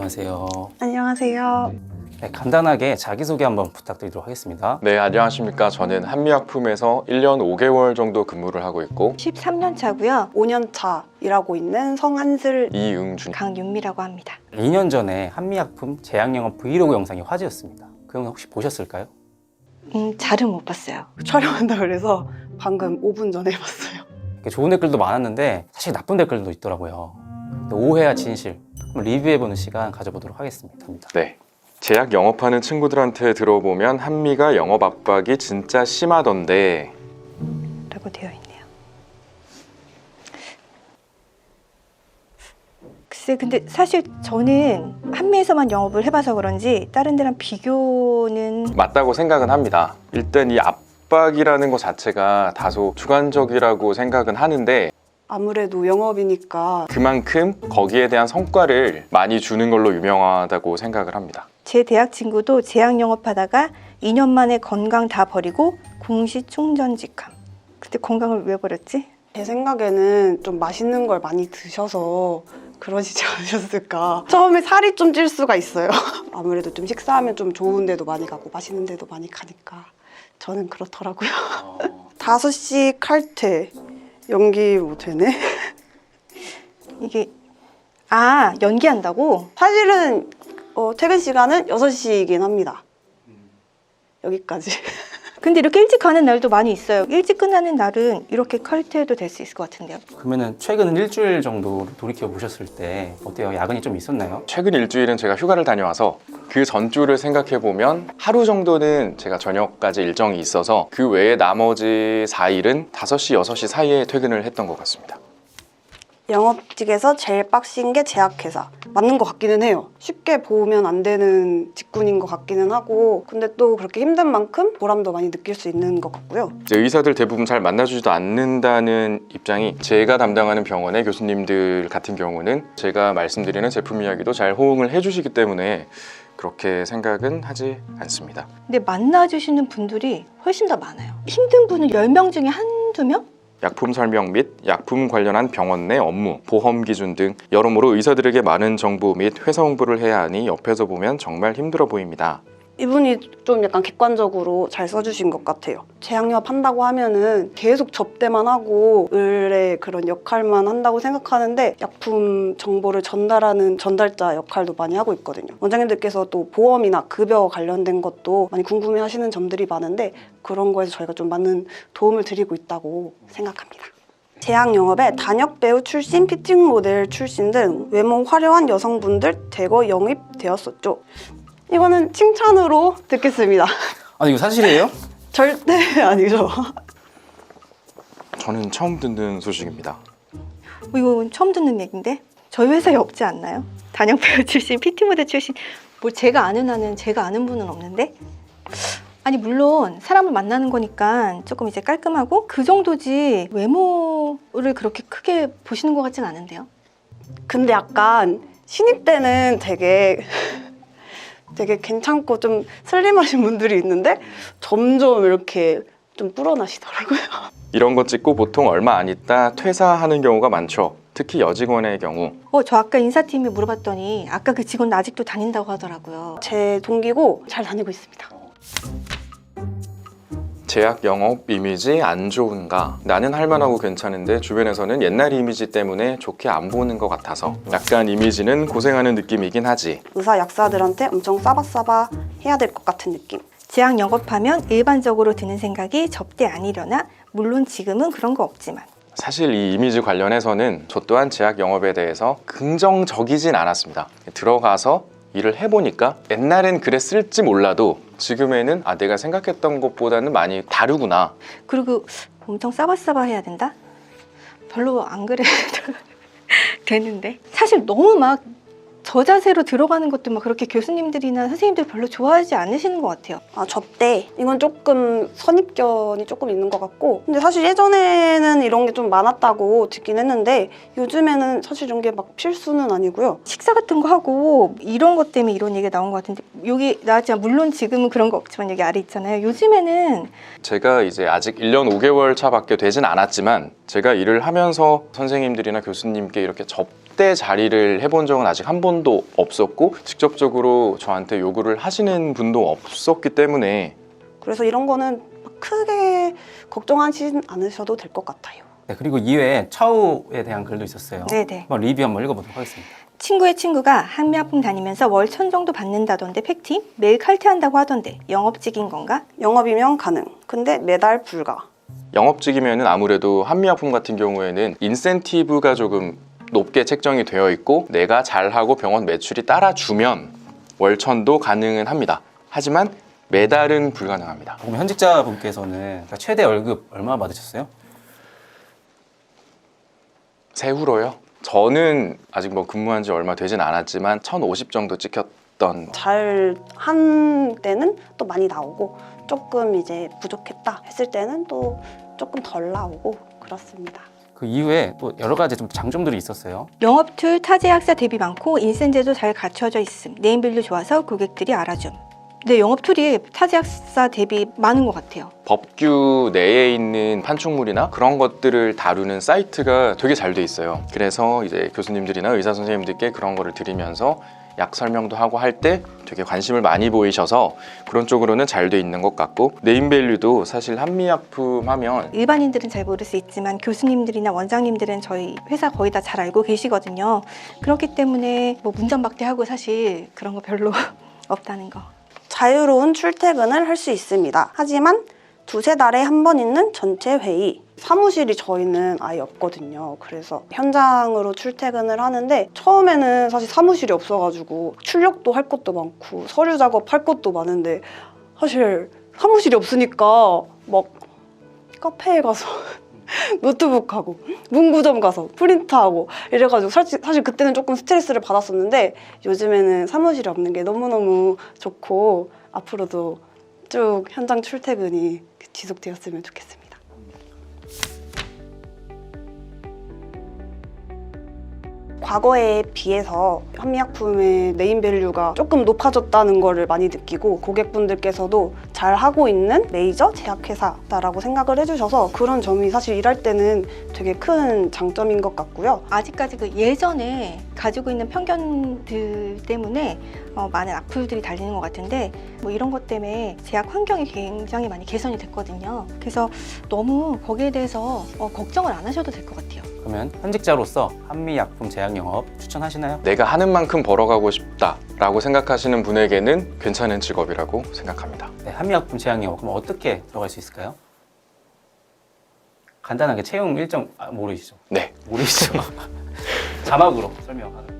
안녕하세요. 안녕하세요. 네, 간단하게 자기소개 한번 부탁드리도록 하겠습니다. 네, 안녕하십니까. 저는 한미약품에서 1년 5개월 정도 근무를 하고 있고 13년 차고요. 5년 차 일하고 있는 성한슬 이응준 강윤미라고 합니다. 2년 전에 한미약품 제약영업 브이로그 영상이 화제였습니다. 그 영상 혹시 보셨을까요? 음, 잘은 못 봤어요. 촬영한다 그래서 방금 5분 전에 봤어요. 좋은 댓글도 많았는데 사실 나쁜 댓글도 있더라고요. 오해와 진실 한번 리뷰해보는 시간 가져보도록 하겠습니다. 네. 제약 영업하는 친구들한테 들어보면 한미가 영업 압박이 진짜 심하던데 라고 되어 있네요. 글쎄, 근데 사실 저는 한미에서만 영업을 해봐서 그런지 다른 데랑 비교는 맞다고 생각은 합니다. 일단 이 압박이라는 것 자체가 다소 주관적이라고 생각은 하는데 아무래도 영업이니까 그만큼 거기에 대한 성과를 많이 주는 걸로 유명하다고 생각을 합니다. 제 대학 친구도 제약 영업하다가 2년 만에 건강 다 버리고 공시 충전직함. 그때 건강을 왜 버렸지? 제 생각에는 좀 맛있는 걸 많이 드셔서 그러시지 않으셨을까. 처음에 살이 좀 찔 수가 있어요. 아무래도 좀 식사하면 좀 좋은 데도 많이 가고 맛있는 데도 많이 가니까 저는 그렇더라고요. 5시 칼퇴 연기 뭐 되네? 이게 아 연기한다고? 사실은 어, 퇴근 시간은 6시이긴 합니다. 여기까지. 근데 이렇게 일찍 가는 날도 많이 있어요. 일찍 끝나는 날은 이렇게 칼퇴해도 될 수 있을 것 같은데요. 그러면은 최근 일주일 정도 돌이켜 보셨을 때 어때요? 야근이 좀 있었나요? 최근 일주일은 제가 휴가를 다녀와서 그 전주를 생각해 보면 하루 정도는 제가 저녁까지 일정이 있어서 그 외에 나머지 4일은 5시, 6시 사이에 퇴근을 했던 것 같습니다. 영업직에서 제일 빡신 게 제약회사. 맞는 것 같기는 해요. 쉽게 보면 안 되는 직군인 것 같기는 하고, 근데 또 그렇게 힘든 만큼 보람도 많이 느낄 수 있는 것 같고요. 이제 의사들 대부분 잘 만나주지도 않는다는 입장이 제가 담당하는 병원의 교수님들 같은 경우는 제가 말씀드리는 제품 이야기도 잘 호응을 해주시기 때문에 그렇게 생각은 하지 않습니다. 근데 만나주시는 분들이 훨씬 더 많아요. 힘든 분은 10명 중에 한두 명? 약품 설명 및 약품 관련한 병원 내 업무, 보험 기준 등 여러모로 의사들에게 많은 정보 및 회사 홍보를 해야 하니 옆에서 보면 정말 힘들어 보입니다. 이분이 좀 약간 객관적으로 잘 써주신 것 같아요. 제약영업 한다고 하면은 계속 접대만 하고 을의 그런 역할만 한다고 생각하는데 약품 정보를 전달하는 전달자 역할도 많이 하고 있거든요. 원장님들께서 또 보험이나 급여 관련된 것도 많이 궁금해 하시는 점들이 많은데 그런 거에서 저희가 좀 많은 도움을 드리고 있다고 생각합니다. 제약 영업에 단역 배우 출신, 피팅 모델 출신 등 외모 화려한 여성분들 대거 영입되었었죠. 이거는 칭찬으로 듣겠습니다. 아 이거 사실이에요? 절대 아니죠. 저는 처음 듣는 소식입니다. 어, 이거 처음 듣는 얘기인데 저희 회사에 없지 않나요? 단역 배우 출신, PT 모델 출신 뭐 제가 아는 한은 제가 아는 분은 없는데 아니 물론 사람을 만나는 거니까 조금 이제 깔끔하고 그 정도지 외모를 그렇게 크게 보시는 것 같진 않은데요. 근데 약간 신입 때는 되게 되게 괜찮고 좀 슬림하신 분들이 있는데 점점 이렇게 좀 불어나시더라고요. 이런 거 찍고 보통 얼마 안 있다 퇴사하는 경우가 많죠. 특히 여직원의 경우. 어 저 아까 인사팀에 물어봤더니 아까 그 직원 아직도 다닌다고 하더라고요. 제 동기고 잘 다니고 있습니다. 제약 영업 이미지 안 좋은가? 나는 할만하고 괜찮은데 주변에서는 옛날 이미지 때문에 좋게 안 보는 것 같아서 약간 이미지는 고생하는 느낌이긴 하지. 의사 약사들한테 엄청 싸바싸바 해야 될 것 같은 느낌. 제약 영업하면 일반적으로 드는 생각이 접대 아니려나 물론 지금은 그런 거 없지만 사실 이 이미지 관련해서는 저 또한 제약 영업에 대해서 긍정적이진 않았습니다. 들어가서 일을 해보니까 옛날엔 그랬을지 몰라도 지금에는 아 내가 생각했던 것보다는 많이 다르구나. 그리고 엄청 싸바싸바 해야 된다? 별로 안 그래도 되는데 사실 너무 막 저 자세로 들어가는 것도 막 그렇게 교수님들이나 선생님들 별로 좋아하지 않으시는 것 같아요. 아, 접대. 이건 조금 선입견이 조금 있는 것 같고. 근데 사실 예전에는 이런 게 좀 많았다고 듣긴 했는데 요즘에는 사실 이런 게 막 필수는 아니고요. 식사 같은 거 하고 이런 것 때문에 이런 얘기가 나온 것 같은데 여기 나왔지만 물론 지금은 그런 거 없지만 여기 아래 있잖아요. 요즘에는 제가 이제 아직 1년 5개월 차밖에 되진 않았지만 제가 일을 하면서 선생님들이나 교수님께 이렇게 접 대 자리를 해본 적은 아직 한 번도 없었고 직접적으로 저한테 요구를 하시는 분도 없었기 때문에 그래서 이런 거는 막 크게 걱정하시진 않으셔도 될 것 같아요. 네, 그리고 이외에 차우에 대한 글도 있었어요. 네네. 한번 리뷰 한번 읽어보도록 하겠습니다. 친구의 친구가 한미약품 다니면서 월 천 정도 받는다던데 팩티? 매일 칼퇴한다고 하던데 영업직인 건가? 영업이면 가능. 근데 매달 불가. 영업직이면은 아무래도 한미약품 같은 경우에는 인센티브가 조금 높게 책정이 되어 있고 내가 잘하고 병원 매출이 따라주면 월천도 가능은 합니다. 하지만 매달은 불가능합니다. 그럼 현직자 분께서는 그러니까 최대 월급 얼마 받으셨어요? 세후로요. 저는 아직 뭐 근무한 지 얼마 되진 않았지만 1,050 정도 찍혔던 잘 한 때는 또 많이 나오고 조금 이제 부족했다 했을 때는 또 조금 덜 나오고 그렇습니다. 그 이후에 또 여러 가지 좀 장점들이 있었어요. 영업 툴 타제약사 대비 많고 인센제도 잘 갖춰져 있음. 네임밸류 좋아서 고객들이 알아줌. 근데 영업 툴이 타제약사 대비 많은 것 같아요. 법규 내에 있는 판촉물이나 그런 것들을 다루는 사이트가 되게 잘 돼 있어요. 그래서 이제 교수님들이나 의사 선생님들께 그런 거를 드리면서 약 설명도 하고 할 때 되게 관심을 많이 보이셔서 그런 쪽으로는 잘 돼 있는 것 같고 네임밸류도 사실 한미약품 하면 일반인들은 잘 모를 수 있지만 교수님들이나 원장님들은 저희 회사 거의 다 잘 알고 계시거든요. 그렇기 때문에 뭐 문전박대하고 사실 그런 거 별로 없다는 거. 자유로운 출퇴근을 할 수 있습니다. 하지만 두세 달에 한 번 있는 전체 회의. 사무실이 저희는 아예 없거든요. 그래서 현장으로 출퇴근을 하는데 처음에는 사실 사무실이 없어가지고 출력도 할 것도 많고 서류 작업할 것도 많은데 사실 사무실이 없으니까 막 카페에 가서 노트북하고 문구점 가서 프린트하고 이래가지고 사실, 사실 그때는 조금 스트레스를 받았었는데 요즘에는 사무실이 없는 게 너무너무 좋고 앞으로도 쭉 현장 출퇴근이 지속되었으면 좋겠습니다. 과거에 비해서 한미약품의 네임밸류가 조금 높아졌다는 거를 많이 느끼고 고객분들께서도 잘 하고 있는 메이저 제약회사다라고 생각을 해주셔서 그런 점이 사실 일할 때는 되게 큰 장점인 것 같고요. 아직까지 그 예전에 가지고 있는 편견들 때문에 어, 많은 악플들이 달리는 것 같은데 뭐 이런 것 때문에 제약 환경이 굉장히 많이 개선이 됐거든요. 그래서 너무 거기에 대해서 어, 걱정을 안 하셔도 될 것 같아요. 그러면 현직자로서 한미약품 제약 영업 추천하시나요? 내가 하는 만큼 벌어가고 싶다라고 생각하시는 분에게는 괜찮은 직업이라고 생각합니다. 네, 한미약품 제약 영업 그럼 어떻게 들어갈 수 있을까요? 간단하게 채용 일정 아, 모르시죠? 네. 모르시죠? 자막으로 설명하도록